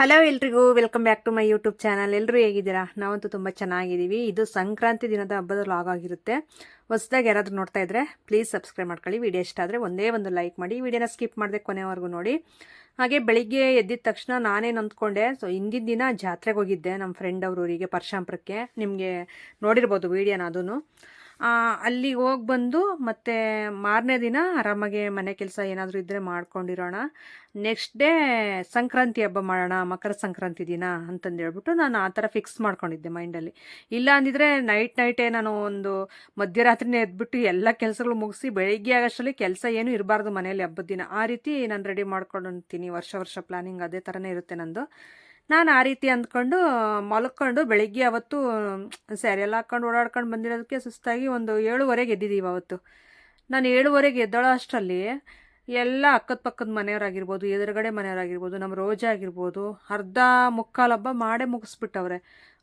Hello ಎಲ್ರಿಗೂ welcome back to my YouTube channel ಎಲ್ಲರೂ ಹೇಗಿದ್ದೀರಾ? ನಾವಂತೂ ತುಂಬ ಚೆನ್ನಾಗಿದ್ದೀವಿ. ಇದು ಸಂಕ್ರಾಂತಿ ದಿನದ ಹಬ್ಬದ ಲಾಗ್ ಆಗಿರುತ್ತೆ. ಹೊಸದಾಗಿ ಯಾರಾದರೂ ನೋಡ್ತಾ ಇದ್ರೆ ಪ್ಲೀಸ್ ಸಬ್ಸ್ಕ್ರೈಬ್ ಮಾಡ್ಕೊಳ್ಳಿ. ವಿಡಿಯೋ ಇಷ್ಟ ಆದರೆ ಒಂದೇ ಒಂದು ಲೈಕ್ ಮಾಡಿ. ವಿಡಿಯೋನ ಸ್ಕಿಪ್ ಮಾಡಿದೆ ಕೊನೆವರೆಗೂ ನೋಡಿ. ಹಾಗೆ ಬೆಳಿಗ್ಗೆ ಎದ್ದಿದ ತಕ್ಷಣ ನಾನೇನು ಅಂದ್ಕೊಂಡೆ ಸೊ ಹಿಂದಿನ ದಿನ ಜಾತ್ರೆಗೆ ಹೋಗಿದ್ದೆ ನಮ್ಮ ಫ್ರೆಂಡ್ ಅವ್ರ ಊರಿಗೆ, ಪರಶಾಂಪುರಕ್ಕೆ. ನಿಮಗೆ ನೋಡಿರ್ಬೋದು ವೀಡಿಯೋನ ಅದೂ ಅಲ್ಲಿಗೆ ಹೋಗಿ ಬಂದು ಮತ್ತೆ ಮಾರನೇ ದಿನ ಆರಾಮಾಗಿ ಮನೆ ಕೆಲಸ ಏನಾದರೂ ಇದ್ದರೆ ಮಾಡ್ಕೊಂಡಿರೋಣ. ನೆಕ್ಸ್ಟ್ ಡೇ ಸಂಕ್ರಾಂತಿ ಹಬ್ಬ ಮಾಡೋಣ, ಮಕರ ಸಂಕ್ರಾಂತಿ ದಿನ ಅಂತಂದು ಹೇಳ್ಬಿಟ್ಟು ನಾನು ಆ ಥರ ಫಿಕ್ಸ್ ಮಾಡ್ಕೊಂಡಿದ್ದೆ ಮೈಂಡಲ್ಲಿ ಇಲ್ಲ ಅಂದಿದ್ರೆ ನೈಟ್ ನೈಟೇ ನಾನು ಒಂದು ಮಧ್ಯರಾತ್ರಿನೇ ಎದ್ಬಿಟ್ಟು ಎಲ್ಲ ಕೆಲಸಗಳು ಮುಗಿಸಿ ಬೆಳಿಗ್ಗೆ ಆಗೋಷ್ಟರಲ್ಲಿ ಕೆಲಸ ಏನೂ ಇರಬಾರ್ದು ಮನೇಲಿ ಹಬ್ಬದ ದಿನ. ಆ ರೀತಿ ನಾನು ರೆಡಿ ಮಾಡ್ಕೊಂಡಿರ್ತೀನಿ ವರ್ಷ ವರ್ಷ ಪ್ಲಾನಿಂಗ್ ಅದೇ ಥರನೇ ಇರುತ್ತೆ ನಂದು. ನಾನು ಆ ರೀತಿ ಅಂದ್ಕೊಂಡು, ಮಲ್ಕೊಂಡು ಬೆಳಿಗ್ಗೆ ಅವತ್ತು, ಸ್ಯಾರಿ ಎಲ್ಲ ಹಾಕ್ಕೊಂಡು ಓಡಾಡ್ಕೊಂಡು ಬಂದಿರೋದಕ್ಕೆ ಸುಸ್ತಾಗಿ ಒಂದು ಏಳುವರೆಗೆ ಎದ್ದಿದ್ದೀವಿ ಅವತ್ತು. ನಾನು ಏಳುವರೆಗೆ ಎದ್ದಳೋ ಅಷ್ಟರಲ್ಲಿ ಎಲ್ಲ ಅಕ್ಕದ ಪಕ್ಕದ ಮನೆಯವರಾಗಿರ್ಬೋದು, ಎದುರುಗಡೆ ಮನೆಯವರಾಗಿರ್ಬೋದು ನಮ್ಮ ರೋಜಾ ಆಗಿರ್ಬೋದು, ಅರ್ಧ ಮುಕ್ಕಾಲು ಹಬ್ಬ ಮಾಡೇ ಮುಗಿಸ್ಬಿಟ್ಟವ್ರೆ.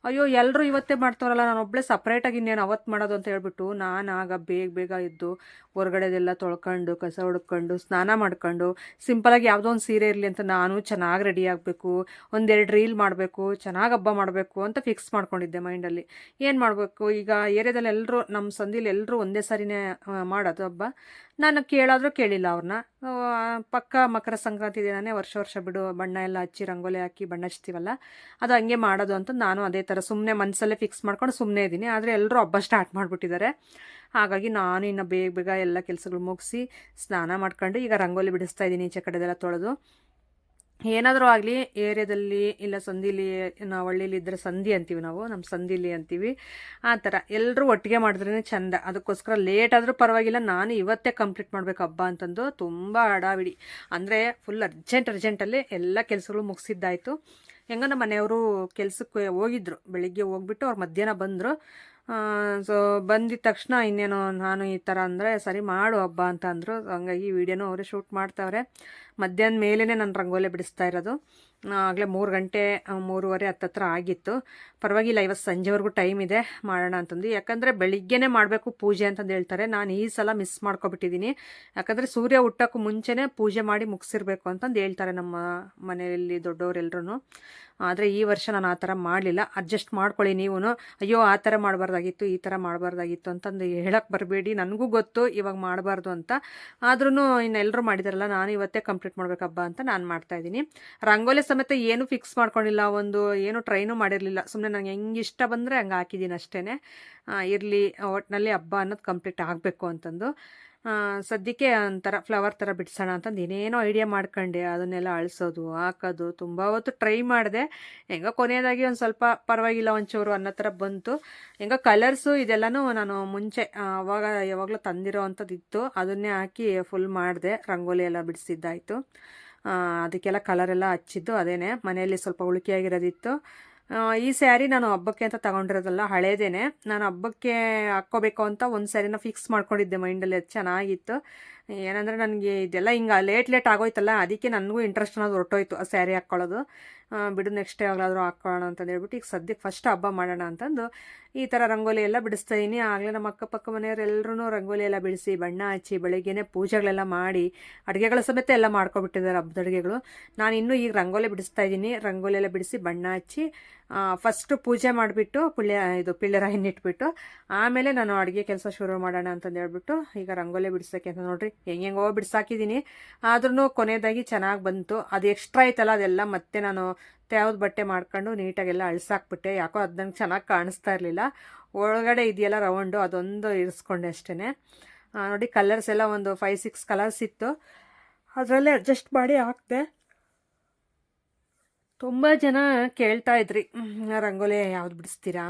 ಅಯ್ಯೋ ಎಲ್ಲರೂ ಇವತ್ತೇ ಮಾಡ್ತಾರಲ್ಲ ನಾನು ಒಬ್ಬಳೇ ಸಪ್ರೇಟಾಗಿ ಇನ್ನೇನು ಅವತ್ತು ಮಾಡೋದು ಅಂತ ಹೇಳ್ಬಿಟ್ಟು ನಾನು ಆಗ ಬೇಗ ಬೇಗ ಇದ್ದು ಹೊರಗಡೆದೆಲ್ಲ ತೊಳ್ಕೊಂಡು, ಕಸ ಹುಡ್ಕೊಂಡು ಸ್ನಾನ ಮಾಡ್ಕೊಂಡು ಸಿಂಪಲಾಗಿ ಯಾವುದೋ ಒಂದು ಸೀರೆ ಇರಲಿ ಅಂತ ನಾನು ಚೆನ್ನಾಗಿ ರೆಡಿ ಆಗಬೇಕು, ಒಂದೆರಡು ರೀಲ್ ಮಾಡಬೇಕು, ಚೆನ್ನಾಗಿ ಹಬ್ಬ ಮಾಡಬೇಕು ಅಂತ ಫಿಕ್ಸ್ ಮಾಡ್ಕೊಂಡಿದ್ದೆ ಮೈಂಡಲ್ಲಿ ಏನು ಮಾಡಬೇಕು? ಈಗ ಏರಿಯಾದಲ್ಲಿ ಎಲ್ಲರೂ ನಮ್ಮ ಸಂದಿಲಿ ಎಲ್ಲರೂ ಒಂದೇ ಸಾರಿನೇ ಮಾಡೋದು ಹಬ್ಬ. ನಾನು ಕೇಳಾದರೂ ಕೇಳಿಲ್ಲ ಅವ್ರನ್ನ ಪಕ್ಕ ಮಕರ ಸಂಕ್ರಾಂತಿ ದಿನನೇ ವರ್ಷ ವರ್ಷ ಬಿಡು, ಬಣ್ಣ ಎಲ್ಲ ಹಚ್ಚಿ ರಂಗೋಲಿ ಹಾಕಿ ಬಣ್ಣ ಹಚ್ತೀವಲ್ಲ, ಅದು ಹಂಗೆ ಮಾಡೋದು ಅಂತ ನಾನು ಅದೇ ಥರ ಸುಮ್ಮನೆ ಮನಸ್ಸಲ್ಲೇ ಫಿಕ್ಸ್ ಮಾಡ್ಕೊಂಡು ಸುಮ್ಮನೆ ಇದ್ದೀನಿ. ಆದರೆ ಎಲ್ಲರೂ ಹಬ್ಬ ಸ್ಟಾರ್ಟ್ ಮಾಡಿಬಿಟ್ಟಿದ್ದಾರೆ. ಹಾಗಾಗಿ ನಾನು ಇನ್ನು ಬೇಗ ಬೇಗ ಎಲ್ಲ ಕೆಲಸಗಳು ಮುಗಿಸಿ ಸ್ನಾನ ಮಾಡ್ಕೊಂಡು ಈಗ ರಂಗೋಲಿ ಬಿಡಿಸ್ತಾ ಇದ್ದೀನಿ ಈಚೆ ಕಡೆದೆಲ್ಲ ತೊಳೆದು. ಏನಾದರೂ ಆಗಲಿ, ಏರಿಯಾದಲ್ಲಿ ಇಲ್ಲ ಸಂದಿಲಿ, ನಾವು ಹಳ್ಳಿಲಿ ಇದ್ದರೆ ಸಂಧಿ ಅಂತೀವಿ ನಾವು ನಮ್ಮ ಸಂದಿಲಿ ಅಂತೀವಿ. ಆ ಥರ. ಎಲ್ಲರೂ ಒಟ್ಟಿಗೆ ಮಾಡಿದ್ರೇ ಚಂದ. ಅದಕ್ಕೋಸ್ಕರ ಲೇಟ್ ಆದರೂ ಪರವಾಗಿಲ್ಲ, ನಾನು ಇವತ್ತೇ ಕಂಪ್ಲೀಟ್ ಮಾಡಬೇಕು ಹಬ್ಬ ಅಂತಂದು ತುಂಬ ಅಡಾವಿಡಿ ಅಂದರೆ ಫುಲ್ ಅರ್ಜೆಂಟ್ ಅರ್ಜೆಂಟಲ್ಲಿ ಎಲ್ಲ ಕೆಲಸಗಳು ಮುಗಿಸಿದ್ದಾಯಿತು. ಹೆಂಗ ನಮ್ಮ ಮನೆಯವರು ಕೆಲಸಕ್ಕೆ ಹೋಗಿದ್ರು. ಬೆಳಿಗ್ಗೆ ಹೋಗ್ಬಿಟ್ಟು ಅವ್ರು ಮಧ್ಯಾಹ್ನ ಬಂದರು. ಸೊ ಬಂದಿದ ತಕ್ಷಣ ಇನ್ನೇನು ನಾನು ಈ ಥರ ಅಂದರೆ ಸರಿ ಮಾಡು ಹಬ್ಬ ಅಂತ ಅಂದರು. ಹಂಗಾಗಿ ವೀಡಿಯೋನು ಅವರೇ ಶೂಟ್ ಮಾಡ್ತಾವ್ರೆ. ಮಧ್ಯಾಹ್ನ ಮೇಲೇ ನಾನು ರಂಗೋಲಿ ಬಿಡಿಸ್ತಾ ಇರೋದು. ಆಗಲೇ ಮೂರು ಗಂಟೆ ಮೂರುವರೆ ಹತ್ತತ್ರ ಆಗಿತ್ತು. ಪರವಾಗಿಲ್ಲ, ಇವತ್ತು ಸಂಜೆವರೆಗೂ ಟೈಮ್ ಇದೆ, ಮಾಡೋಣ ಅಂತಂದು. ಯಾಕಂದರೆ ಬೆಳಿಗ್ಗೆನೇ ಮಾಡಬೇಕು ಪೂಜೆ ಅಂತಂದು ಹೇಳ್ತಾರೆ. ನಾನು ಈ ಸಲ ಮಿಸ್ ಮಾಡ್ಕೊಬಿಟ್ಟಿದ್ದೀನಿ. ಯಾಕಂದರೆ ಸೂರ್ಯ ಹುಟ್ಟೋಕ್ಕೂ ಮುಂಚೆನೇ ಪೂಜೆ ಮಾಡಿ ಮುಗಿಸಿರ್ಬೇಕು ಅಂತಂದು ಹೇಳ್ತಾರೆ ನಮ್ಮ ಮನೆಯಲ್ಲಿ ದೊಡ್ಡವರೆಲ್ಲರೂ ಆದರೆ ಈ ವರ್ಷ ನಾನು ಆ ಥರ ಮಾಡಲಿಲ್ಲ. ಅಡ್ಜಸ್ಟ್ ಮಾಡ್ಕೊಳ್ಳಿ ನೀವು ಅಯ್ಯೋ, ಆ ಥರ ಮಾಡಬಾರ್ದಾಗಿತ್ತು, ಈ ಥರ ಮಾಡಬಾರ್ದಾಗಿತ್ತು ಅಂತಂದು ಹೇಳಕ್ಕೆ ಬರಬೇಡಿ. ನನಗೂ ಗೊತ್ತು, ಇವಾಗ ಮಾಡಬಾರ್ದು ಅಂತ. ಆದ್ರೂ ಇನ್ನೆಲ್ಲರೂ ಮಾಡಿದಾರಲ್ಲ, ನಾನು ಇವತ್ತೇ ಕಂಪ್ಲೀಟ್ ಮಾಡ್ಬೇಕಬ್ಬ ಅಂತ ನಾನು ಮಾಡ್ತಾಯಿದ್ದೀನಿ ರಂಗೋಲಿ ಸಮೇತ ಏನು ಫಿಕ್ಸ್ ಮಾಡ್ಕೊಂಡಿಲ್ಲ, ಒಂದು ಏನು ಟ್ರೈನು ಮಾಡಿರಲಿಲ್ಲ. ಸುಮ್ಮನೆ ನನಗೆ ಹೆಂಗೆ ಇಷ್ಟ ಬಂದರೆ ಹಂಗೆ ಹಾಕಿದ್ದೀನಿ ಅಷ್ಟೇ ಇರಲಿ ಒಟ್ಟಿನಲ್ಲಿ ಹಬ್ಬ ಅನ್ನೋದು ಕಂಪ್ಲೀಟ್ ಆಗಬೇಕು ಅಂತಂದು. ಸದ್ಯಕ್ಕೆ ಒಂಥರ ಫ್ಲವರ್ ಥರ ಬಿಡಿಸೋಣ ಅಂತಂದು ಏನೇನೋ ಐಡಿಯಾ ಮಾಡ್ಕೊಂಡೆ, ಅದನ್ನೆಲ್ಲ ಅಳಿಸೋದು, ಹಾಕೋದು, ತುಂಬ ಹೊತ್ತು ಟ್ರೈ ಮಾಡಿದೆ. ಹೆಂಗೋ ಕೊನೆಯದಾಗಿ ಒಂದು ಸ್ವಲ್ಪ ಪರವಾಗಿಲ್ಲ, ಒಂಚೂರು ಅನ್ನೋ ಥರ ಬಂತು. ಹೆಂಗೋ ಕಲರ್ಸು ಇದೆಲ್ಲನೂ ನಾನು ಮುಂಚೆ ಅವಾಗ ಯಾವಾಗಲೂ ತಂದಿರೋ ಅಂಥದ್ದು ಇತ್ತು ಅದನ್ನೇ ಹಾಕಿ ಫುಲ್ ಮಾಡಿದೆ, ರಂಗೋಲಿ ಎಲ್ಲ ಬಿಡಿಸಿದ್ದಾಯಿತು. ಅದಕ್ಕೆಲ್ಲ ಕಲರೆಲ್ಲ ಹಚ್ಚಿದ್ದು, ಅದೇನೆ. ಮನೆಯಲ್ಲಿ ಸ್ವಲ್ಪ ಉಳಿಕೆಯಾಗಿರೋದಿತ್ತು. ಈ ಸ್ಯಾರಿ ನಾನು ಹಬ್ಬಕ್ಕೆ ಅಂತ ತಗೊಂಡಿರೋದಲ್ಲ, ಹಳೇದೇನೆ. ನಾನು ಹಬ್ಬಕ್ಕೆ ಹಾಕ್ಕೋಬೇಕು ಅಂತ ಒಂದು ಸ್ಯಾರಿನ ಫಿಕ್ಸ್ ಮಾಡ್ಕೊಂಡಿದ್ದೆ ಮೈಂಡಲ್ಲಿ ಅದು ಚೆನ್ನಾಗಿತ್ತು. ಏನಂದರೆ ನನಗೆ ಇದೆಲ್ಲ ಹಿಂಗೆ ಲೇಟ್ ಲೇಟ್ ಆಗೋಯ್ತಲ್ಲ, ಅದಕ್ಕೆ ನನಗೂ ಇಂಟ್ರೆಸ್ಟ್ ಅನ್ನೋದು ಹೊರಟೋಯ್ತು ಆ ಸ್ಯಾರಿ ಹಾಕ್ಕೊಳ್ಳೋದು ಬಿಡು ನೆಕ್ಸ್ಟ್ ಯಾವಾಗಲಾದರೂ ಹಾಕ್ಕೊಳ್ಳೋಣ ಅಂತಂದು ಹೇಳ್ಬಿಟ್ಟು ಈಗ ಸದ್ಯಕ್ಕೆ ಫಸ್ಟ್ ಹಬ್ಬ ಮಾಡೋಣ ಅಂತಂದು ಈ ಥರ ರಂಗೋಲಿ ಎಲ್ಲ ಬಿಡಿಸ್ತಾ ಇದ್ದೀನಿ ಆಗಲೇ ನಮ್ಮ ಅಕ್ಕಪಕ್ಕ ಮನೆಯವರೆಲ್ಲರೂ ರಂಗೋಲಿ ಎಲ್ಲ ಬಿಡಿಸಿ, ಬಣ್ಣ ಹಚ್ಚಿ, ಬೆಳಗ್ಗೆನೇ ಪೂಜೆಗಳೆಲ್ಲ ಮಾಡಿ, ಅಡುಗೆಗಳ ಸಮೇತ ಎಲ್ಲ ಮಾಡ್ಕೊಬಿಟ್ಟಿದ್ದಾರೆ ಹಬ್ಬದ ಅಡುಗೆಗಳು. ನಾನು ಇನ್ನೂ ಈಗ ರಂಗೋಲಿ ಬಿಡಿಸ್ತಾ ಇದ್ದೀನಿ ರಂಗೋಲಿ ಎಲ್ಲ ಬಿಡಿಸಿ ಬಣ್ಣ ಹಚ್ಚಿ ಫಸ್ಟು ಪೂಜೆ ಮಾಡಿಬಿಟ್ಟು ಪುಳ್ಯ, ಇದು ಪಿಳ್ಳರ ಇಟ್ಬಿಟ್ಟು, ಆಮೇಲೆ ನಾನು ಅಡುಗೆ ಕೆಲಸ ಶುರು ಮಾಡೋಣ ಅಂತಂದು ಹೇಳ್ಬಿಟ್ಟು, ಈಗ ರಂಗೋಲಿ ಬಿಡಿಸೋಕೆ ಅಂತ ನೋಡ್ರಿ ಹೆಂಗೆ ಹೆಂಗೋ ಬಿಡ್ಸಾಕಿದ್ದೀನಿ ಆದ್ರೂ ಕೊನೆಯದಾಗಿ ಚೆನ್ನಾಗಿ ಬಂತು. ಅದು ಎಕ್ಸ್ಟ್ರಾ ಐತಲ್ಲ, ಅದೆಲ್ಲ ಮತ್ತೆ ನಾನು ತ್ಯಾವ್ದು ಬಟ್ಟೆ ಮಾಡ್ಕೊಂಡು ನೀಟಾಗೆಲ್ಲ ಅಳ್ಸಾಕ್ಬಿಟ್ಟೆ. ಯಾಕೋ ಅದು ನಂಗೆ ಚೆನ್ನಾಗಿ ಕಾಣಿಸ್ತಾ ಇರಲಿಲ್ಲ. ಒಳಗಡೆ ಇದೆಯಲ್ಲ ರೌಂಡು, ಅದೊಂದು ಇರಿಸ್ಕೊಂಡೆ ಅಷ್ಟೇ ನೋಡಿ ಕಲರ್ಸ್ ಎಲ್ಲ ಒಂದು ಫೈವ್ ಸಿಕ್ಸ್ ಕಲರ್ಸ್ ಇತ್ತು. ಅದರಲ್ಲೇ ಅಡ್ಜಸ್ಟ್ ಮಾಡಿ ಹಾಕ್ದೆ. ತುಂಬ ಜನ ಕೇಳ್ತಾ ಇದ್ರಿ ರಂಗೋಲಿ ಯಾವ್ದು ಬಿಡಿಸ್ತೀರಾ?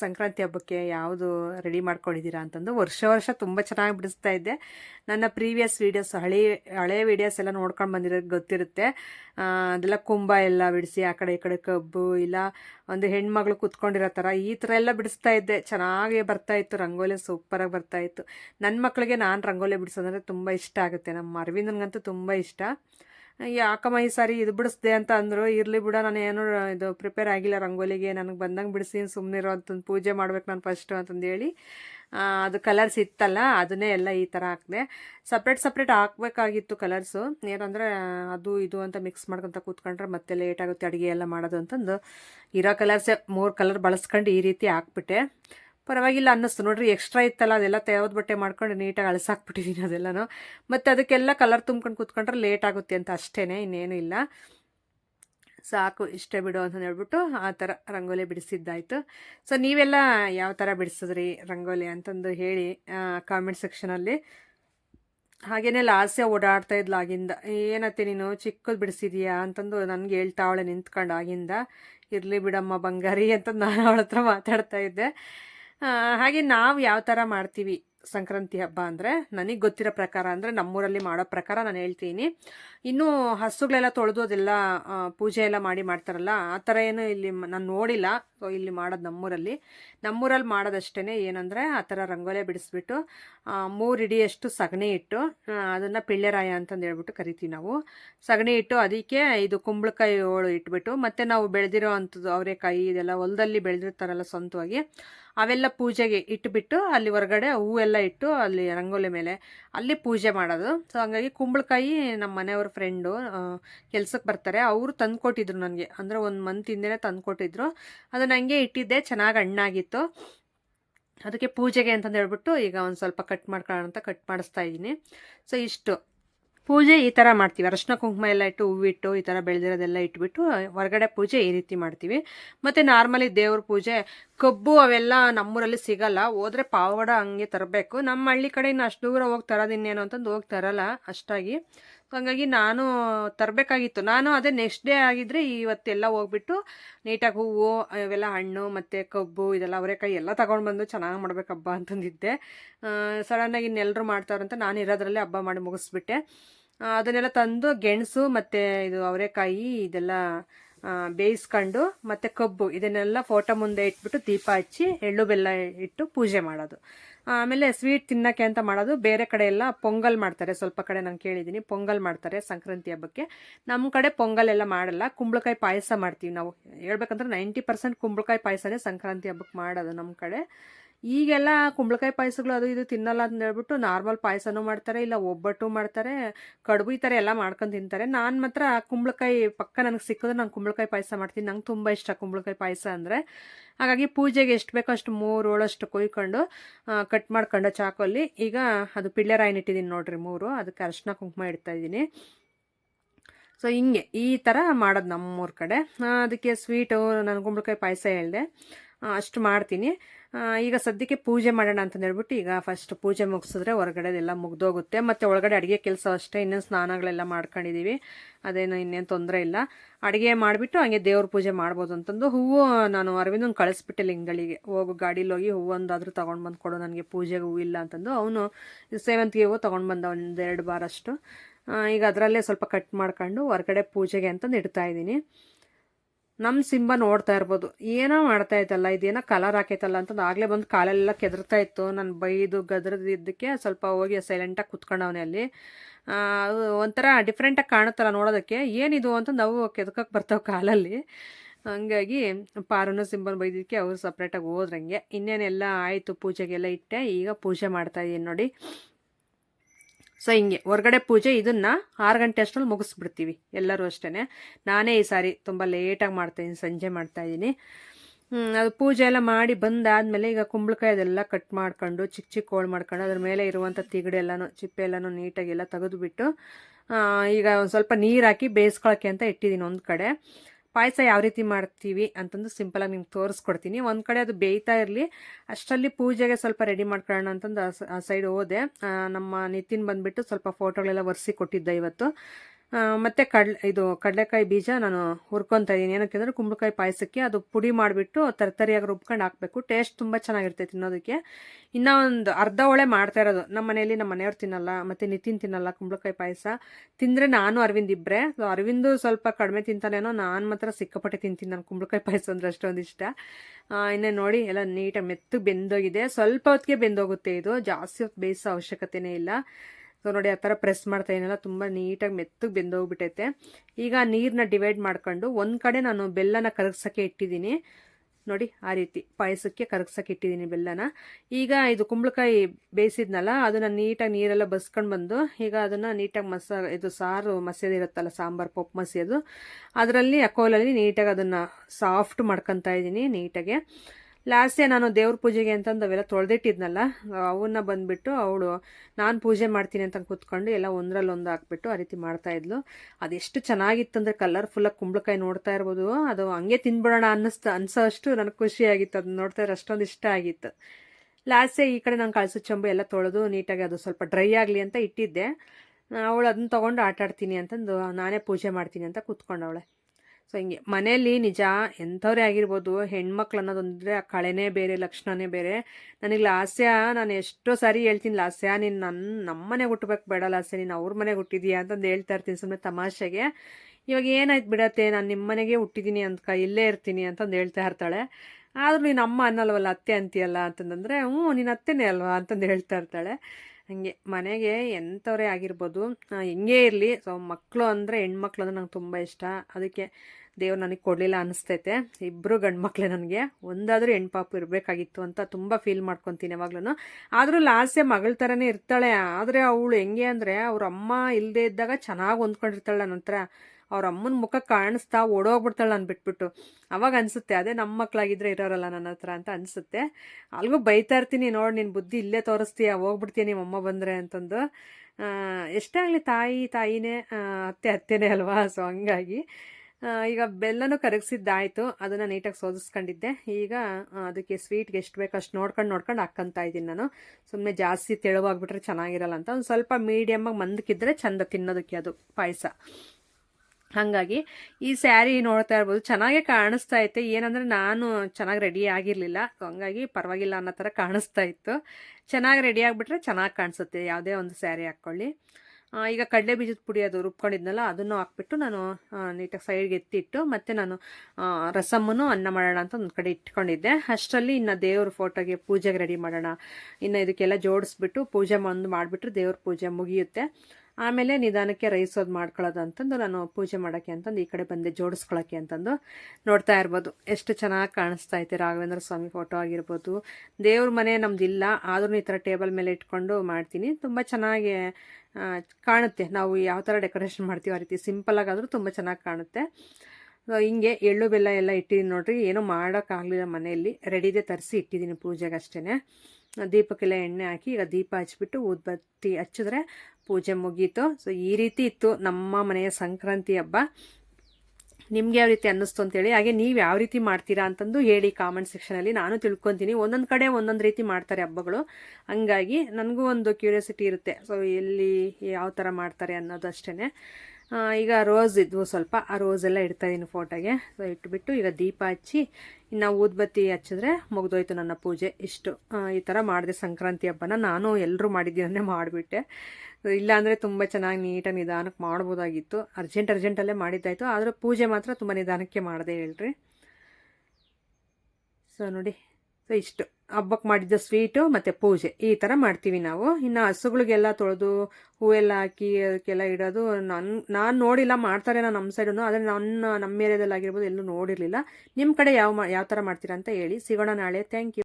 ಸಂಕ್ರಾಂತಿ ಹಬ್ಬಕ್ಕೆ ಯಾವುದು ರೆಡಿ ಮಾಡ್ಕೊಂಡಿದ್ದೀರಾ? ಅಂತಂದು ವರ್ಷ ವರ್ಷ ತುಂಬ ಚೆನ್ನಾಗಿ ಬಿಡಿಸ್ತಾ ಇದ್ದೆ. ನನ್ನ ಪ್ರೀವಿಯಸ್ ವೀಡಿಯೋಸ್ ಹಳೆ ಹಳೆ ವೀಡಿಯೋಸ್ ಎಲ್ಲ ನೋಡ್ಕೊಂಡು ಬಂದಿರೋದು ಗೊತ್ತಿರುತ್ತೆ. ಅದೆಲ್ಲ ಕುಂಭ ಎಲ್ಲ ಬಿಡಿಸಿ, ಆ ಕಡೆ ಈ ಕಡೆ ಕಬ್ಬು, ಇಲ್ಲ ಒಂದು ಹೆಣ್ಮಗಳು ಕೂತ್ಕೊಂಡಿರೋ ಥರ ಈ ಥರ ಎಲ್ಲ ಬಿಡಿಸ್ತಾ ಇದ್ದೆ. ಚೆನ್ನಾಗಿ ಬರ್ತಾ ಇತ್ತು, ರಂಗೋಲಿ ಸೂಪರಾಗಿ ಬರ್ತಾ ಇತ್ತು. ನನ್ನ ಮಕ್ಕಳಿಗೆ ನಾನು ರಂಗೋಲಿ ಬಿಡಿಸೋದಂದ್ರೆ ತುಂಬ ಇಷ್ಟ ಆಗುತ್ತೆ. ನಮ್ಮ ಅರವಿಂದನಿಗಂತೂ ತುಂಬ ಇಷ್ಟ. ಯಾಕಮ್ಮ ಈ ಸಾರಿ ಇದು ಬಿಡಿಸ್ದೆ ಅಂತ ಅಂದರು. ಇರಲಿ ಬಿಡ, ನಾನು ಏನು ಇದು ಪ್ರಿಪೇರ್ ಆಗಿಲ್ಲ ರಂಗೋಲಿಗೆ, ನನಗೆ ಬಂದಂಗೆ ಬಿಡಿಸಿ ಸುಮ್ಮನೆ ಇರೋ ಅಂತಂದು ಪೂಜೆ ಮಾಡ್ಬೇಕು ನಾನು ಫಸ್ಟು ಅಂತಂದೇಳಿ ಅದು ಕಲರ್ಸ್ ಇತ್ತಲ್ಲ, ಅದನ್ನೇ ಎಲ್ಲ ಈ ಥರ ಹಾಕಿದೆ. ಸಪ್ರೇಟ್ ಸಪ್ರೇಟ್ ಹಾಕ್ಬೇಕಾಗಿತ್ತು ಕಲರ್ಸು ಏನಂದರೆ, ಅದು, ಇದು ಅಂತ ಮಿಕ್ಸ್ ಮಾಡ್ಕೊತ ಕೂತ್ಕೊಂಡ್ರೆ ಮತ್ತೆ ಲೇಟ್ ಆಗುತ್ತೆ ಅಡುಗೆ ಎಲ್ಲ ಮಾಡೋದು ಅಂತಂದು. ಇರೋ ಕಲರ್ಸೇ ಮೂರು ಕಲರ್ ಬಳಸ್ಕೊಂಡು ಈ ರೀತಿ ಹಾಕ್ಬಿಟ್ಟೆ. ಪರವಾಗಿಲ್ಲ ಅನ್ನಿಸ್ತು. ನೋಡ್ರಿ ಎಕ್ಸ್ಟ್ರಾ ಇತ್ತಲ್ಲ, ಅದೆಲ್ಲ ತೆವದ ಬಟ್ಟೆ ಮಾಡ್ಕೊಂಡು ನೀಟಾಗಿ ಅಳಸಾಕ್ಬಿಟ್ಟಿದ್ದೀನಿ ಅದೆಲ್ಲನೂ. ಮತ್ತು ಅದಕ್ಕೆಲ್ಲ ಕಲರ್ ತುಂಬ್ಕೊಂಡು ಕೂತ್ಕೊಂಡ್ರೆ ಲೇಟ್ ಆಗುತ್ತೆ ಅಂತ ಅಷ್ಟೇ ಇನ್ನೇನು ಇಲ್ಲ. ಸಾಕು, ಇಷ್ಟೇ ಬಿಡು ಅಂತ ಹೇಳ್ಬಿಟ್ಟು ಆ ಥರ ರಂಗೋಲಿ ಬಿಡಿಸಿದ್ದಾಯಿತು. ಸೊ ನೀವೆಲ್ಲ ಯಾವ ಥರ ಬಿಡಿಸಿದ್ರಿ ರಂಗೋಲಿ ಅಂತಂದು ಹೇಳಿ ಕಾಮೆಂಟ್ ಸೆಕ್ಷನಲ್ಲಿ ಹಾಗೇನೆ ಲಾಸ್ಯ ಓಡಾಡ್ತಾ ಇದ್ಲು ಆಗಿಂದ. ಏನತ್ತೆ ನೀನು, ಚಿಕ್ಕದು ಬಿಡಿಸಿದೀಯಾ ಅಂತಂದು ನನಗೆ ಹೇಳ್ತಾವಳೆ ನಿಂತ್ಕೊಂಡು ಆಗಿಂದ. ಇರಲಿ ಬಿಡಮ್ಮ ಬಂಗಾರಿ ಅಂತ ನಾನು ಅವಳ ಹತ್ರ ಮಾತಾಡ್ತಾ ಇದ್ದೆ. ಹಾಗೆ ನಾವು ಯಾವ ಥರ ಮಾಡ್ತೀವಿ ಸಂಕ್ರಾಂತಿ ಹಬ್ಬ ಅಂದರೆ ನನಗೆ ಗೊತ್ತಿರೋ ಪ್ರಕಾರ ಅಂದರೆ ನಮ್ಮೂರಲ್ಲಿ ಮಾಡೋ ಪ್ರಕಾರ ನಾನು ಹೇಳ್ತೀನಿ. ಇನ್ನೂ ಹಸುಗಳೆಲ್ಲ ತೊಳೆದು ಅದೆಲ್ಲ ಪೂಜೆ ಎಲ್ಲ ಮಾಡಿ ಮಾಡ್ತಾರಲ್ಲ, ಆ ಥರ ಏನು ಇಲ್ಲಿ ನಾನು ನೋಡಿಲ್ಲ. ಇಲ್ಲಿ ಮಾಡೋದು ನಮ್ಮೂರಲ್ಲಿ. ನಮ್ಮೂರಲ್ಲಿ ಮಾಡೋದಷ್ಟೇ ಏನಂದರೆ ಆ ಥರ ರಂಗೋಲೆ ಬಿಡಿಸ್ಬಿಟ್ಟು ಮೂರು ಇಡಿಯಷ್ಟು ಸಗಣಿ ಇಟ್ಟು ಅದನ್ನು ಪಿಳ್ಳೆರಾಯ ಅಂತಂದು ಹೇಳ್ಬಿಟ್ಟು ಕರಿತೀವಿ ನಾವು. ಸಗಣಿ ಇಟ್ಟು ಅದಕ್ಕೆ ಇದು ಕುಂಬಳಕಾಯಿ ಹೋಳು ಇಟ್ಬಿಟ್ಟು, ಮತ್ತು ನಾವು ಬೆಳೆದಿರೋ ಅಂಥದ್ದು ಅವರೆಕಾಯಿ ಇದೆಲ್ಲ ಹೊಲದಲ್ಲಿ ಬೆಳೆದಿರ್ತಾರಲ್ಲ ಸ್ವಂತವಾಗಿ, ಅವೆಲ್ಲ ಪೂಜೆಗೆ ಇಟ್ಬಿಟ್ಟು ಅಲ್ಲಿ ಹೊರಗಡೆ ಹೂವೆಲ್ಲ ಇಟ್ಟು ಅಲ್ಲಿ ರಂಗೋಲಿ ಮೇಲೆ ಅಲ್ಲಿ ಪೂಜೆ ಮಾಡೋದು. ಸೊ ಹಂಗಾಗಿ ಕುಂಬಳಕಾಯಿ ನಮ್ಮ ಮನೆಯವ್ರ ಫ್ರೆಂಡು ಕೆಲ್ಸಕ್ಕೆ ಬರ್ತಾರೆ. ಅವರು ತಂದುಕೊಟ್ಟಿದ್ರು ನನಗೆ. ಅಂದರೆ ಒಂದು ಮಂತ್ ಹಿಂದೆ ತಂದುಕೊಟ್ಟಿದ್ರು. ಅದನ್ನ ಹಂಗೆ ಇಟ್ಟಿದ್ದೆ. ಚೆನ್ನಾಗಿ ಹಣ್ಣಾಗಿತ್ತು. ಅದಕ್ಕೆ ಪೂಜೆಗೆ ಅಂತಂದು ಹೇಳ್ಬಿಟ್ಟು ಈಗ ಒಂದು ಸ್ವಲ್ಪ ಕಟ್ ಮಾಡ್ಕೊಳ್ಳೋಣ ಅಂತ ಕಟ್ ಮಾಡಿಸ್ತಾ ಇದ್ದೀನಿ. ಸೊ ಇಷ್ಟು. ಪೂಜೆ ಈ ಥರ ಮಾಡ್ತೀವಿ. ಅರಶಿನ ಕುಂಕುಮ ಎಲ್ಲ ಇಟ್ಟು ಹೂವಿಟ್ಟು ಈ ಥರ ಬೆಳೆದಿರೋದೆಲ್ಲ ಇಟ್ಬಿಟ್ಟು ಹೊರಗಡೆ ಪೂಜೆ ಈ ರೀತಿ ಮಾಡ್ತೀವಿ. ಮತ್ತು ನಾರ್ಮಲಿ ದೇವ್ರ ಪೂಜೆ, ಕಬ್ಬು ಅವೆಲ್ಲ ನಮ್ಮೂರಲ್ಲಿ ಸಿಗಲ್ಲ. ಹೋದರೆ ಪಾವಗಡ ಹಂಗೆ ತರಬೇಕು. ನಮ್ಮ ಹಳ್ಳಿ ಕಡೆ ಇನ್ನು ಅಷ್ಟು ದೂರ ಹೋಗಿ ತರೋದಿನ್ನೇನು ಅಂತಂದು ಹೋಗಿ ತರಲ್ಲ ಅಷ್ಟಾಗಿ. ಹಂಗಾಗಿ ನಾನು ತರಬೇಕಾಗಿತ್ತು. ನಾನು ಅದೇ ನೆಕ್ಸ್ಟ್ ಡೇ ಆಗಿದ್ರೆ ಇವತ್ತೆಲ್ಲ ಹೋಗ್ಬಿಟ್ಟು ನೀಟಾಗಿ ಹೂವು ಇವೆಲ್ಲ ಹಣ್ಣು ಮತ್ತು ಕಬ್ಬು ಇದೆಲ್ಲ ಅವರೆಕಾಯಿ ಎಲ್ಲ ತಗೊಂಡು ಬಂದು ಚೆನ್ನಾಗಿ ಮಾಡ್ಬೇಕು ಹಬ್ಬ ಅಂತಂದಿದ್ದೆ ಸಡನ್ನಾಗಿ ಇನ್ನೆಲ್ಲರೂ ಮಾಡ್ತಾರಂತ ನಾನು ಇರೋದ್ರಲ್ಲೇ ಹಬ್ಬ ಮಾಡಿ ಮುಗಿಸ್ಬಿಟ್ಟೆ. ಅದನ್ನೆಲ್ಲ ತಂದು ಗೆಣಸು ಮತ್ತು ಇದು ಅವರೆಕಾಯಿ ಇದೆಲ್ಲ ಬೇಯಿಸ್ಕೊಂಡು ಮತ್ತು ಕಬ್ಬು ಇದನ್ನೆಲ್ಲ ಫೋಟೋ ಮುಂದೆ ಇಟ್ಬಿಟ್ಟು ದೀಪ ಹಚ್ಚಿ ಎಳ್ಳು ಬೆಲ್ಲ ಇಟ್ಟು ಪೂಜೆ ಮಾಡೋದು. ಆಮೇಲೆ ಸ್ವೀಟ್ ತಿನ್ನಕ್ಕೆ ಅಂತ ಮಾಡೋದು ಬೇರೆ ಕಡೆ ಎಲ್ಲ ಪೊಂಗಲ್ ಮಾಡ್ತಾರೆ. ಸ್ವಲ್ಪ ಕಡೆ ನಾನು ಕೇಳಿದ್ದೀನಿ ಪೊಂಗಲ್ ಮಾಡ್ತಾರೆ ಸಂಕ್ರಾಂತಿ ಹಬ್ಬಕ್ಕೆ. ನಮ್ಮ ಕಡೆ ಪೊಂಗಲ್ ಎಲ್ಲ ಮಾಡಲ್ಲ. ಕುಂಬಳಕಾಯಿ ಪಾಯಸ ಮಾಡ್ತೀವಿ ನಾವು. ಹೇಳ್ಬೇಕಂದ್ರೆ ನೈಂಟಿ ಪರ್ಸೆಂಟ್ ಕುಂಬಳಕಾಯಿ ಪಾಯಸನೇ ಸಂಕ್ರಾಂತಿ ಹಬ್ಬಕ್ಕೆ ಮಾಡೋದು ನಮ್ಮ ಕಡೆ. ಈಗೆಲ್ಲ ಕುಂಬಳಕಾಯಿ ಪಾಯಸಗಳು ಅದು ಇದು ತಿನ್ನಲ್ಲ ಅಂತ ಹೇಳ್ಬಿಟ್ಟು ನಾರ್ಮಲ್ ಪಾಯಸನೂ ಮಾಡ್ತಾರೆ, ಇಲ್ಲ ಒಬ್ಬಟ್ಟು ಮಾಡ್ತಾರೆ, ಕಡುಬು ಈ ಥರ ಎಲ್ಲ ಮಾಡ್ಕೊಂಡು ತಿಂತಾರೆ. ನಾನು ಮಾತ್ರ ಕುಂಬಳಕಾಯಿ ಪಕ್ಕ ನನಗೆ ಸಿಕ್ಕಿದ್ರೆ ನಾನು ಕುಂಬಳಕಾಯಿ ಪಾಯಸ ಮಾಡ್ತೀನಿ. ನಂಗೆ ತುಂಬ ಇಷ್ಟ ಕುಂಬಳಕಾಯಿ ಪಾಯಸ ಅಂದರೆ. ಹಾಗಾಗಿ ಪೂಜೆಗೆ ಎಷ್ಟು ಬೇಕೋ ಅಷ್ಟು ಮೂರು ಏಳಷ್ಟು ಕೊಯ್ಕೊಂಡು ಕಟ್ ಮಾಡ್ಕೊಂಡು ಚಾಕಲ್ಲಿ ಈಗ ಅದು ಪಿಳ್ಳೆರಾಯಿನ ಇಟ್ಟಿದ್ದೀನಿ ನೋಡ್ರಿ ಮೂರು. ಅದಕ್ಕೆ ಅರಿಶಿನ ಕುಂಕುಮ ಇಡ್ತಾ ಇದ್ದೀನಿ. ಸೊ ಹಿಂಗೆ ಈ ಥರ ಮಾಡೋದು ನಮ್ಮೂರ ಕಡೆ. ಅದಕ್ಕೆ ಸ್ವೀಟು ನಾನು ಕುಂಬಳಕಾಯಿ ಪಾಯಸ ಹೇಳಿದೆ. ಅಷ್ಟು ಮಾಡ್ತೀನಿ. ಈಗ ಸದ್ಯಕ್ಕೆ ಪೂಜೆ ಮಾಡೋಣ ಅಂತ ಹೇಳ್ಬಿಟ್ಟು ಈಗ ಫಸ್ಟ್ ಪೂಜೆ ಮುಗಿಸಿದ್ರೆ ಹೊರಗಡೆದೆಲ್ಲ ಮುಗ್ದೋಗುತ್ತೆ. ಮತ್ತು ಒಳಗಡೆ ಅಡುಗೆ ಕೆಲಸ ಅಷ್ಟೇ, ಇನ್ನೇನು ಸ್ನಾನಗಳೆಲ್ಲ ಮಾಡ್ಕೊಂಡಿದ್ದೀವಿ ಅದೇನು ಇನ್ನೇನು ತೊಂದರೆ ಇಲ್ಲ. ಅಡುಗೆ ಮಾಡಿಬಿಟ್ಟು ಹಂಗೆ ದೇವ್ರ ಪೂಜೆ ಮಾಡ್ಬೋದು ಅಂತಂದು ಹೂವು ನಾನು ಅರವಿಂದನ್ ಕಳಿಸ್ಬಿಟ್ಟೆ ಲಿಂಗಳಿಗೆ ಹೋಗು, ಗಾಡೀಲಿ ಹೋಗಿ ಹೂವೊಂದಾದರೂ ತೊಗೊಂಡು ಬಂದು ಕೊಡು, ನನಗೆ ಪೂಜೆಗೆ ಹೂವು ಇಲ್ಲ ಅಂತಂದು ಅವನು ಸೇವಂತಿಗೆ ಹೂವು ತೊಗೊಂಡು ಬಂದ ಒಂದೆರಡು ಬಾರಷ್ಟು. ಈಗ ಅದರಲ್ಲೇ ಸ್ವಲ್ಪ ಕಟ್ ಮಾಡ್ಕೊಂಡು ಹೊರಗಡೆ ಪೂಜೆಗೆ ಅಂತಂದು ಇಡ್ತಾ ಇದ್ದೀನಿ. ನಮ್ಮ ಸಿಂಬ ನೋಡ್ತಾ ಇರ್ಬೋದು. ಏನೋ ಮಾಡ್ತಾ ಇತ್ತಲ್ಲ ಇದೇನೋ ಕಲರ್ ಹಾಕೈತಲ್ಲ ಅಂತಂದು ಆಗಲೇ ಬಂದು ಕಾಲೆಲ್ಲ ಕೆದರ್ತಾ ಇತ್ತು. ನಾನು ಬೈದು ಗದ್ರದಿದ್ದಕ್ಕೆ ಸ್ವಲ್ಪ ಹೋಗಿ ಸೈಲೆಂಟಾಗಿ ಕುತ್ಕೊಂಡವನೇ ಅಲ್ಲಿ. ಒಂಥರ ಡಿಫ್ರೆಂಟಾಗಿ ಕಾಣುತ್ತಲ್ಲ ನೋಡೋದಕ್ಕೆ. ಏನಿದು ಅಂತ ನಾವು ಕೆದಕಕ್ಕೆ ಬರ್ತಾವೆ ಕಾಲಲ್ಲಿ. ಹಂಗಾಗಿ ಪಾರನ ಸಿಂಬನ್ ಬೈದಿದ್ದಕ್ಕೆ ಅವರು ಸಪ್ರೇಟಾಗಿ ಹೋದ್ರಂಗೆ. ಇನ್ನೇನೆಲ್ಲ ಆಯಿತು, ಪೂಜೆಗೆಲ್ಲ ಇಟ್ಟೆ. ಈಗ ಪೂಜೆ ಮಾಡ್ತಾ ಇದ್ದೀನಿ ನೋಡಿ. ಸೊ ಹಿಂಗೆ ಹೊರಗಡೆ ಪೂಜೆ ಇದನ್ನ ಆರು ಗಂಟೆ ಅಷ್ಟರಲ್ಲಿ ಮುಗಿಸ್ಬಿಡ್ತೀವಿ ಎಲ್ಲರೂ ಅಷ್ಟೇ ನಾನೇ ಈ ಸಾರಿ ತುಂಬ ಲೇಟಾಗಿ ಮಾಡ್ತಾಯಿದ್ದೀನಿ ಸಂಜೆ ಮಾಡ್ತಾಯಿದ್ದೀನಿ ಅದು ಪೂಜೆ ಎಲ್ಲ ಮಾಡಿ ಬಂದಾದಮೇಲೆ ಈಗ ಕುಂಬಳಕಾಯಿ ಅದೆಲ್ಲ ಕಟ್ ಮಾಡ್ಕೊಂಡು ಚಿಕ್ಕ ಚಿಕ್ಕ ಹೋಳು ಮಾಡ್ಕೊಂಡು, ಅದ್ರ ಮೇಲೆ ಇರುವಂಥ ತಿಗಡೆ ಎಲ್ಲನೂ, ಚಿಪ್ಪೆ ಎಲ್ಲನೂ ನೀಟಾಗಿ ಎಲ್ಲ ತೆಗೆದುಬಿಟ್ಟು ಈಗ ಒಂದು ಸ್ವಲ್ಪ ನೀರು ಹಾಕಿ ಬೇಯಿಸ್ಕೊಳಕ್ಕೆ ಅಂತ ಇಟ್ಟಿದ್ದೀನಿ ಒಂದು ಕಡೆ. ಪಾಯಸ ಯಾವ ರೀತಿ ಮಾಡ್ತೀವಿ ಅಂತಂದು ಸಿಂಪಲಾಗಿ ನಿಮ್ಗೆ ತೋರಿಸ್ಕೊಡ್ತೀನಿ. ಒಂದು ಕಡೆ ಅದು ಬೇಯ್ತಾ ಇರಲಿ ಅಷ್ಟರಲ್ಲಿ ಪೂಜೆಗೆ ಸ್ವಲ್ಪ ರೆಡಿ ಮಾಡ್ಕೊಳ್ಳೋಣ ಅಂತಂದು ಆ ಸೈಡ್ ಹೋದೆ. ನಮ್ಮ ನಿತಿನ್ ಬಂದುಬಿಟ್ಟು ಸ್ವಲ್ಪ ಫೋಟೋಗಳೆಲ್ಲ ಒರೆಸಿ ಕೊಟ್ಟಿದ್ದ ಇವತ್ತು. ಮತ್ತೆ ಕಡ್ಲೆ, ಇದು ಕಡಲೆಕಾಯಿ ಬೀಜ ನಾನು ಹುರ್ಕೊತಾ ಇದ್ದೀನಿ ಏನಕ್ಕೆ ಅಂದರೆ ಕುಂಬಳಕಾಯಿ ಪಾಯಸಕ್ಕೆ ಅದು ಪುಡಿ ಮಾಡಿಬಿಟ್ಟು ತರತರಿಯಾಗಿ ರುಬ್ಕೊಂಡು ಹಾಕಬೇಕು. ಟೇಸ್ಟ್ ತುಂಬ ಚೆನ್ನಾಗಿರುತ್ತೆ ತಿನ್ನೋದಕ್ಕೆ. ಇನ್ನೂ ಒಂದು ಅರ್ಧ ಒಳೆ ಮಾಡ್ತಾ ಇರೋದು. ನಮ್ಮ ಮನೆಯಲ್ಲಿ ನಮ್ಮ ಮನೆಯವ್ರು ತಿನ್ನಲ್ಲ, ಮತ್ತು ನಿತಿನ್ ತಿನ್ನಲ್ಲ ಕುಂಬಳಕಾಯಿ ಪಾಯಸ. ತಿಂದರೆ ನಾನು ಅರವಿಂದ್ ಇಬ್ಬರೇ ಅರವಿಂದು ಸ್ವಲ್ಪ ಕಡಿಮೆ ತಿಂತಾನೇನೋ, ನಾನು ಮಾತ್ರ ಸಿಕ್ಕಾಪಟ್ಟೆ ತಿಂತೀನಿ ನಾನು ಕುಂಬಳಕಾಯಿ ಪಾಯಸ ಅಂದರೆ ಅಷ್ಟೊಂದು ಇಷ್ಟ ಇನ್ನೇ ನೋಡಿ, ಎಲ್ಲ ನೀಟಾಗಿ ಮೆತ್ತಗೆ ಬೆಂದೋಗಿದೆ. ಸ್ವಲ್ಪ ಹೊತ್ತಿಗೆ ಬೆಂದೋಗುತ್ತೆ ಇದು. ಜಾಸ್ತಿ ಹೊತ್ತು ಬೇಯಿಸೋ ಅವಶ್ಯಕತೆನೇ ಇಲ್ಲ. ಸೊ ನೋಡಿ ಆ ಥರ ಪ್ರೆಸ್ ಮಾಡ್ತಾ ಇದ್ದೀನಲ್ಲ ತುಂಬ ನೀಟಾಗಿ ಮೆತ್ತಗೆ ಬೆಂದೋಗ್ಬಿಟ್ಟೈತೆ. ಈಗ ನೀರನ್ನ ಡಿವೈಡ್ ಮಾಡ್ಕೊಂಡು ಒಂದು ಕಡೆ ನಾನು ಬೆಲ್ಲನ ಕರಗ್ಸೋಕ್ಕೆ ಇಟ್ಟಿದ್ದೀನಿ. ನೋಡಿ ಆ ರೀತಿ ಪಾಯಸಕ್ಕೆ ಕರಗ್ಸಕ್ಕೆ ಇಟ್ಟಿದ್ದೀನಿ ಬೆಲ್ಲನ. ಈಗ ಇದು ಕುಂಬಳಕಾಯಿ ಬೇಯಿಸಿದ್ನಲ್ಲ, ಅದನ್ನು ನೀಟಾಗಿ ನೀರೆಲ್ಲ ಬಸ್ಕೊಂಡು ಬಂದು, ಈಗ ಅದನ್ನು ನೀಟಾಗಿ ಮಸ, ಇದು ಸಾರು ಮಸೆದಿರುತ್ತಲ್ಲ ಸಾಂಬಾರು ಪಪ್ಪು ಮಸಿಯೋದು ಅದರಲ್ಲಿ ಅಕೋಲಲ್ಲಿ ನೀಟಾಗಿ ಅದನ್ನು ಸಾಫ್ಟ್ ಮಾಡ್ಕೊತಾ ಇದ್ದೀನಿ ನೀಟಾಗೆ. ಲಾಸ್ಟೇ ನಾನು ದೇವ್ರ ಪೂಜೆಗೆ ಅಂತಂದು ಅವೆಲ್ಲ ತೊಳೆದಿಟ್ಟಿದ್ನಲ್ಲ, ಅವನ್ನ ಬಂದುಬಿಟ್ಟು ಅವಳು, ನಾನು ಪೂಜೆ ಮಾಡ್ತೀನಿ ಅಂತ ಕೂತ್ಕೊಂಡು ಎಲ್ಲ ಒಂದರಲ್ಲೊಂದು ಹಾಕ್ಬಿಟ್ಟು ಆ ರೀತಿ ಮಾಡ್ತಾಯಿದ್ಲು ಅದೆಷ್ಟು ಚೆನ್ನಾಗಿತ್ತು ಅಂದರೆ ಕಲರ್ಫುಲ್ಲಾಗಿ ಕುಂಬಳಕಾಯಿ ನೋಡ್ತಾ ಇರ್ಬೋದು. ಅದು ಹಂಗೆ ತಿನ್ಬಿಡೋಣ ಅನ್ನಿಸ್ತು ಅನ್ಸೋ ಅಷ್ಟು ನನಗೆ ಖುಷಿಯಾಗಿತ್ತು ಅದನ್ನ ನೋಡ್ತಾ ಇದ್ರೆ ಅಷ್ಟೊಂದು ಇಷ್ಟ ಆಗಿತ್ತು. ಲಾಸ್ಟೇ ಈ ಕಡೆ ನಾನು ಕಳಿಸು ಚಂಬು ಎಲ್ಲ ತೊಳೆದು ನೀಟಾಗಿ ಅದು ಸ್ವಲ್ಪ ಡ್ರೈ ಆಗಲಿ ಅಂತ ಇಟ್ಟಿದ್ದೆ. ಅವಳು ಅದನ್ನ ತೊಗೊಂಡು ಆಟಾಡ್ತೀನಿ ಅಂತಂದು ನಾನೇ ಪೂಜೆ ಮಾಡ್ತೀನಿ ಅಂತ ಕೂತ್ಕೊಂಡವಳೆ. ಸೊ ಹಿಂಗೆ ಮನೆಯಲ್ಲಿ ನಿಜ ಎಂಥವ್ರೇ ಆಗಿರ್ಬೋದು, ಹೆಣ್ಮಕ್ಳು ಅನ್ನೋದೊಂದರೆ ಆ ಕಳೆನೇ ಬೇರೆ, ಲಕ್ಷಣನೇ ಬೇರೆ. ನನಗೆ ಲಾಸ್ಯ ನಾನು ಎಷ್ಟೋ ಸಾರಿ ಹೇಳ್ತೀನಿ, ಲಾಸ್ಯ ನೀನು ನನ್ನ ನಮ್ಮ ಮನೆಗೆ ಹುಟ್ಟಬೇಕು ಬೇಡ ಲಾಸ್ಯ, ನೀನು ಅವ್ರ ಮನೆಗೆ ಹುಟ್ಟಿದೀಯಾ ಅಂತಂದು ಹೇಳ್ತಾ ಇರ್ತೀನಿ ಸುಮ್ಮನೆ ತಮಾಷೆಗೆ. ಇವಾಗ ಏನಾಯ್ತು ಬಿಡತ್ತೆ, ನಾನು ನಿಮ್ಮ ಮನೆಗೆ ಹುಟ್ಟಿದ್ದೀನಿ ಅಂತ ಇಲ್ಲೇ ಇರ್ತೀನಿ ಅಂತಂದು ಹೇಳ್ತಾ ಇರ್ತಾಳೆ. ಆದರೂ ನೀನು ಅಮ್ಮ ಅನ್ನಲ್ವಲ್ಲ, ಅತ್ತೆ ಅಂತೀಯಲ್ಲ ಅಂತಂದರೆ ಹ್ಞೂ, ನೀನು ಅತ್ತೆನೇ ಅಲ್ವಾ ಅಂತಂದು ಹೇಳ್ತಾ ಇರ್ತಾಳೆ. ಹಾಗೆ ಮನೆಗೆ ಎಂಥವರೇ ಆಗಿರ್ಬೋದು ಹೆಂಗೇ ಇರಲಿ. ಸೊ ಮಕ್ಕಳು ಅಂದರೆ ಹೆಣ್ಮಕ್ಳು ಅಂದರೆ ನಂಗೆ ತುಂಬ ಇಷ್ಟ. ಅದಕ್ಕೆ ದೇವ್ರು ನನಗೆ ಕೊಡಲಿಲ್ಲ ಅನಿಸ್ತೈತೆ. ಇಬ್ಬರು ಗಂಡು ನನಗೆ. ಒಂದಾದರೂ ಹೆಣ್ಣು ಪಾಪು ಇರಬೇಕಾಗಿತ್ತು ಅಂತ ತುಂಬ ಫೀಲ್ ಮಾಡ್ಕೊತೀನಿ ಯಾವಾಗ್ಲೂ ಆದರೂ ಲಾಸ್ಟೇ ಮಗಳ ಥರನೇ ಇರ್ತಾಳೆ. ಆದರೆ ಅವಳು ಹೆಂಗೆ ಅಂದರೆ ಅವ್ರ ಅಮ್ಮ ಇಲ್ಲದೇ ಇದ್ದಾಗ ಚೆನ್ನಾಗಿ ಹೊಂದ್ಕೊಂಡಿರ್ತಾಳೆ ನನ್ನ ಹತ್ರ ಅವ್ರ ಅಮ್ಮನ ಮುಖ ಕಾಣಿಸ್ತಾ ಓಡೋಗ್ಬಿಡ್ತಾಳೆ ನಾನು ಬಿಟ್ಬಿಟ್ಟು ಅವಾಗ ಅನಿಸುತ್ತೆ, ಅದೇ ನಮ್ಮ ಮಕ್ಕಳಾಗಿದ್ರೆ ಇರೋರಲ್ಲ ನನ್ನ ಹತ್ರ ಅಂತ ಅನಿಸುತ್ತೆ. ಅಲ್ಗೂ ಬೈತಾ ಇರ್ತೀನಿ ನೋಡಿ ನಿನ್ನ ಬುದ್ಧಿ ಇಲ್ಲೇ ತೋರಿಸ್ತೀಯ, ಹೋಗ್ಬಿಡ್ತೀಯ ನಿಮ್ಮ ಅಮ್ಮ ಬಂದರೆ ಅಂತಂದು. ಎಷ್ಟೇ ಆಗಲಿ ತಾಯಿ, ತಾಯಿನೇ ಅತ್ತೆ, ಅತ್ತೆನೇ ಅಲ್ವಾ? ಸೊ ಹಂಗಾಗಿ ಈಗ ಬೆಲ್ಲನೂ ಕರಗಿಸಿದ್ದಾಯಿತು. ಅದನ್ನು ನೀಟಾಗಿ ಸೋದಿಸ್ಕೊಂಡಿದ್ದೆ. ಈಗ ಅದಕ್ಕೆ ಸ್ವೀಟ್ಗೆ ಎಷ್ಟು ಬೇಕು, ಅಷ್ಟು ನೋಡ್ಕೊಂಡು ನೋಡ್ಕೊಂಡು ಹಾಕ್ಕಂತ ಇದ್ದೀನಿ ನಾನು. ಸುಮ್ಮನೆ ಜಾಸ್ತಿ ತೆಳುವಾಗ್ಬಿಟ್ರೆ ಚೆನ್ನಾಗಿರಲ್ಲ ಅಂತ. ಒಂದು ಸ್ವಲ್ಪ ಮೀಡಿಯಮ್ಮಾಗಿ ಮಂದಕ್ಕಿದ್ರೆ ಚಂದ ತಿನ್ನೋದಕ್ಕೆ ಅದು ಪಾಯಸ. ಹಾಗಾಗಿ ಈ ಸ್ಯಾರಿ ನೋಡ್ತಾ ಇರ್ಬೋದು, ಚೆನ್ನಾಗೇ ಕಾಣಿಸ್ತಾ ಇತ್ತು. ಏನಂದರೆ ನಾನು ಚೆನ್ನಾಗಿ ರೆಡಿ ಆಗಿರಲಿಲ್ಲ. ಹಂಗಾಗಿ ಪರವಾಗಿಲ್ಲ ಅನ್ನೋ ಥರ ಕಾಣಿಸ್ತಾ ಇತ್ತು. ಚೆನ್ನಾಗಿ ರೆಡಿ ಆಗಿಬಿಟ್ರೆ ಚೆನ್ನಾಗಿ ಕಾಣಿಸುತ್ತೆ, ಯಾವುದೇ ಒಂದು ಸ್ಯಾರಿ ಹಾಕ್ಕೊಳ್ಳಿ. ಈಗ ಕಡಲೆ ಬೀಜದ ಪುಡಿ ಅದು ರುಬ್ಕೊಂಡಿದ್ನಲ್ಲ, ಅದನ್ನು ಹಾಕ್ಬಿಟ್ಟು ನಾನು ನೀಟಾಗಿ ಸೈಡ್ಗೆ ಎತ್ತಿಟ್ಟು ಮತ್ತು ನಾನು ರಸಮ್ಮನ್ನು ಅನ್ನ ಮಾಡೋಣ ಅಂತ ಒಂದು ಕಡೆ ಇಟ್ಕೊಂಡಿದ್ದೆ. ಅಷ್ಟರಲ್ಲಿ ಇನ್ನು ದೇವ್ರ ಫೋಟೋಗೆ ಪೂಜೆಗೆ ರೆಡಿ ಮಾಡೋಣ. ಇನ್ನು ಇದಕ್ಕೆಲ್ಲ ಜೋಡಿಸ್ಬಿಟ್ಟು ಪೂಜೆ ಒಂದು ಮಾಡಿಬಿಟ್ರೆ ದೇವ್ರ ಪೂಜೆ ಮುಗಿಯುತ್ತೆ. ಆಮೇಲೆ ನಿಧಾನಕ್ಕೆ ರೈಸೋದು ಮಾಡ್ಕೊಳ್ಳೋದು ಅಂತಂದು ನಾನು ಪೂಜೆ ಮಾಡೋಕ್ಕೆ ಅಂತಂದು ಈ ಕಡೆ ಬಂದೆ ಜೋಡಿಸ್ಕೊಳ್ಳೋಕ್ಕೆ ಅಂತಂದು ನೋಡ್ತಾ ಇರ್ಬೋದು. ಎಷ್ಟು ಚೆನ್ನಾಗಿ ಕಾಣಿಸ್ತಾ ಐತೆ ರಾಘವೇಂದ್ರ ಸ್ವಾಮಿ ಫೋಟೋ ಆಗಿರ್ಬೋದು. ದೇವ್ರ ಮನೆ ನಮ್ದಿಲ್ಲ, ಆದ್ರೂ ಈ ಥರ ಟೇಬಲ್ ಮೇಲೆ ಇಟ್ಕೊಂಡು ಮಾಡ್ತೀನಿ. ತುಂಬ ಚೆನ್ನಾಗಿ ಕಾಣುತ್ತೆ. ನಾವು ಯಾವ ಥರ ಡೆಕೋರೇಷನ್ ಮಾಡ್ತೀವಿ ಆ ರೀತಿ ಸಿಂಪಲಾಗಾದರೂ ತುಂಬ ಚೆನ್ನಾಗಿ ಕಾಣುತ್ತೆ. ಹಿಂಗೆ ಎಳ್ಳು ಬೆಲ್ಲ ಎಲ್ಲ ಇಟ್ಟಿದ್ದೀನಿ ನೋಡ್ರಿ. ಏನೂ ಮಾಡೋಕ್ಕಾಗಲಿಲ್ಲ ಮನೆಯಲ್ಲಿ. ರೆಡಿದೆ ತರಿಸಿ ಇಟ್ಟಿದ್ದೀನಿ ಪೂಜೆಗೆ ಅಷ್ಟೇ ದೀಪಕ್ಕೆಲ್ಲ ಎಣ್ಣೆ ಹಾಕಿ ಈಗ ದೀಪ ಹಚ್ಬಿಟ್ಟು ಉದ್ಬತ್ತಿ ಹಚ್ಚಿದ್ರೆ ಪೂಜೆ ಮುಗೀತು. ಸೊ ಈ ರೀತಿ ಇತ್ತು ನಮ್ಮ ಮನೆಯ ಸಂಕ್ರಾಂತಿ ಹಬ್ಬ. ನಿಮ್ಗೆ ಯಾವ ರೀತಿ ಅನ್ನಿಸ್ತು ಅಂತೇಳಿ, ಹಾಗೆ ನೀವು ಯಾವ ರೀತಿ ಮಾಡ್ತೀರಾ ಅಂತಂದು ಹೇಳಿ ಕಾಮೆಂಟ್ ಸೆಕ್ಷನಲ್ಲಿ ನಾನು ತಿಳ್ಕೊತೀನಿ. ಒಂದೊಂದು ಕಡೆ ಒಂದೊಂದು ರೀತಿ ಮಾಡ್ತಾರೆ ಹಬ್ಬಗಳು. ಹಂಗಾಗಿ ನನಗೂ ಒಂದು ಕ್ಯೂರಿಯಾಸಿಟಿ ಇರುತ್ತೆ. ಸೊ ಎಲ್ಲಿ ಯಾವ ಥರ ಮಾಡ್ತಾರೆ ಅನ್ನೋದು ಅಷ್ಟೇ ಈಗ ರೋಸ್ ಇದ್ವು ಸ್ವಲ್ಪ ಆ ರೋಸ್ ಎಲ್ಲ ಇಡ್ತಾ ಇದ್ದೀನಿ ಫೋಟೋಗೆ. ಸೊ ಇಟ್ಬಿಟ್ಟು ಈಗ ದೀಪ ಹಚ್ಚಿ, ಇನ್ನು ಊದ್ಬತ್ತಿ ಹಚ್ಚಿದ್ರೆ ಮುಗ್ದೋಯ್ತು ನನ್ನ ಪೂಜೆ. ಇಷ್ಟು ಈ ಥರ ಮಾಡಿದೆ ಸಂಕ್ರಾಂತಿ ಹಬ್ಬನ. ನಾನು ಎಲ್ಲರೂ ಮಾಡಿದ್ದೀನನ್ನೇ ಮಾಡಿಬಿಟ್ಟೆ. ಇಲ್ಲಾಂದರೆ ತುಂಬ ಚೆನ್ನಾಗಿ ನೀಟಾಗಿ ನಿಧಾನಕ್ಕೆ ಮಾಡ್ಬೋದಾಗಿತ್ತು. ಅರ್ಜೆಂಟ್ ಅರ್ಜೆಂಟಲ್ಲೇ ಮಾಡಿದ್ದಾಯಿತು. ಆದರೆ ಪೂಜೆ ಮಾತ್ರ ತುಂಬ ನಿಧಾನಕ್ಕೆ ಮಾಡಿದೆ ಹೇಳ್ರಿ. ಸೊ ನೋಡಿ. ಸೊ ಇಷ್ಟು. ಹಬ್ಬಕ್ಕೆ ಮಾಡಿದ್ದ ಸ್ವೀಟು ಮತ್ತು ಪೂಜೆ. ಈ ಥರ ಮಾಡ್ತೀವಿ ನಾವು. ಇನ್ನು ಹಸುಗಳಿಗೆಲ್ಲ ತೊಳೆದು ಹೂವೆಲ್ಲ ಹಾಕಿ ಅದಕ್ಕೆಲ್ಲ ಇಡೋದು ನನ್ನ ನಾನು ನೋಡಿಲ್ಲ, ಮಾಡ್ತಾರೆ ನಾನು ನಮ್ಮ ಸೈಡೂ ಆದರೆ ನನ್ನ, ನಮ್ಮ ಏರಿಯಾದಲ್ಲಿ ಆಗಿರ್ಬೋದು ಎಲ್ಲೂ ನೋಡಿರಲಿಲ್ಲ. ನಿಮ್ಮ ಕಡೆ ಯಾವ ಯಾವ ಥರ ಮಾಡ್ತೀರಾ ಅಂತ ಹೇಳಿ. ಸಿಗೋಣ ನಾಳೆ. Thank you